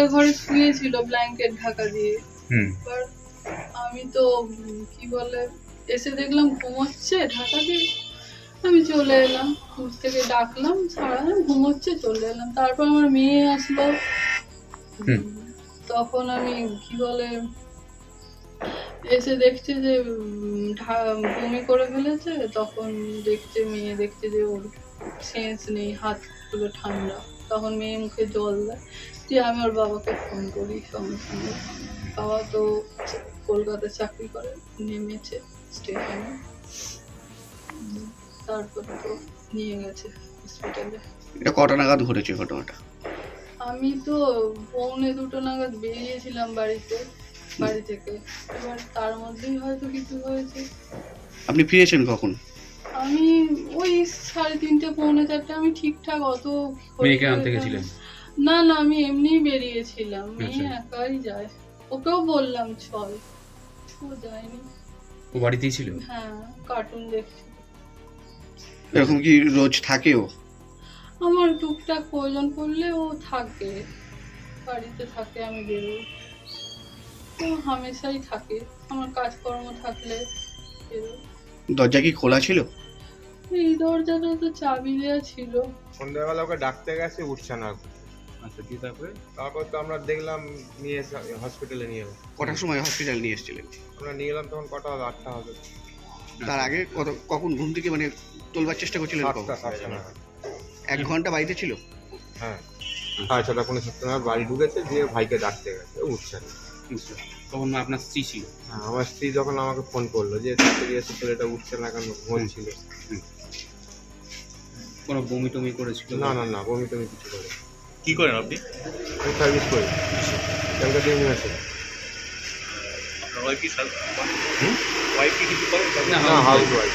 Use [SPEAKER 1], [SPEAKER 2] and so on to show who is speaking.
[SPEAKER 1] ওপরে ঘরে শুয়েছিল ব্ল্যাঙ্কেট ঢাকা দিয়ে। আমি তো কি বলে এসে দেখলাম ঘুমোচ্ছে ঢাকা দিয়ে। আমি চলে এলাম ঘুম থেকে ডাকলাম সারালাম ঘুমোচ্ছে চলে এলাম। তারপর আমার মেয়ে আসলো। তখন আমি কি বলে এসে দেখছে যে বমি করে ফেলেছে। তখন দেখছে মেয়ে দেখছে যে ওর সেন্স নেই হাতগুলো ঠান্ডা। তখন মেয়ে মুখে জল দেয়। দিয়ে আমি ওর বাবাকে ফোন করি সঙ্গে সঙ্গে বাবা তো কলকাতায় চাকরি করে নেমেছে স্টেশনে তারপর তো নিয়ে গেছে হসপিটালে
[SPEAKER 2] এটা কটা নাগাদ ঘটেছে ঘটনাটা?
[SPEAKER 1] আমি তো পৌনে দুটো নাগাদ বেরিয়েছিলাম বাড়িতে বাড়ি থেকে। এবার তার মধ্যেই হয়তো কিছু হয়েছে।
[SPEAKER 2] আপনি ফিরেছেন কখন?
[SPEAKER 1] আমি ওই সাড়ে তিনটে পৌনে চারটে আমি ঠিকঠাক অত
[SPEAKER 3] মেয়েকে আনতে গেছিলেন?
[SPEAKER 1] না না আমি এমনিই বেরিয়েছিলাম। মেয়ে
[SPEAKER 3] আচ্ছা।
[SPEAKER 1] একাই যায়। ওকেও বললাম চল। ও যায়নি।
[SPEAKER 3] ও বাড়িতেই ছিল?
[SPEAKER 1] হ্যাঁ কার্টুন দেখছি
[SPEAKER 2] এরকম কি রোজ থাকে ও
[SPEAKER 1] আমার টুকটাক প্রয়োজন পড়লে ও থাকে। বাড়িতে থাকে আমি বেরোই। ও হামেশাই থাকে। আমার কাজকর্ম থাকলে বেরোই।
[SPEAKER 2] দরজা কি খোলা ছিল?
[SPEAKER 1] এই দরজাটা তো চাবি দেওয়া ছিল।
[SPEAKER 4] সন্ধ্যাবেলা ওকে ডাকতে গেছে উঠছে না
[SPEAKER 3] আচ্ছা দিয়ে তারপরে?
[SPEAKER 4] তারপর তো আমরা দেখলাম নিয়ে এসে হসপিটালে নিয়ে এলাম
[SPEAKER 2] কটার সময় হসপিটাল নিয়ে এসেছিলেন?
[SPEAKER 4] আমরা নিয়ে এলাম তখন কটা? হবে আটটা হবে।
[SPEAKER 2] তার আগে কত কখন ঘুম থেকে মানে তোলবার চেষ্টা করছিলেন
[SPEAKER 4] সাতটা সাতটা নাগাদ।
[SPEAKER 2] এক ঘণ্টা বাড়িতে ছিল?
[SPEAKER 4] হ্যাঁ। সাড়ে ছটা পনেরো সাতটা নাগাদ বাড়ি ঢুকেছে দিয়ে ভাইকে ডাকতে গেছে উঠছে না।
[SPEAKER 3] তখন আপনার স্ত্রী ছিল?
[SPEAKER 4] হ্যাঁ আমার স্ত্রী যখন আমাকে ফোন করল যে তাড়াতাড়ি এসে ছেলেটা উঠছে না কেন বলছিল
[SPEAKER 3] কোনো বমি টমি করেছিল?
[SPEAKER 4] না না না বমি টমি কিছু করে
[SPEAKER 5] কি করেন আপনি?
[SPEAKER 4] আমি সার্ভিস করি। ক্যালকাটা ইউনিভার্সিটি।
[SPEAKER 5] আপনার ওয়াইফ কি ওয়াইফ কি কিছু করেন?
[SPEAKER 3] না
[SPEAKER 4] না হাউস ওয়াইফ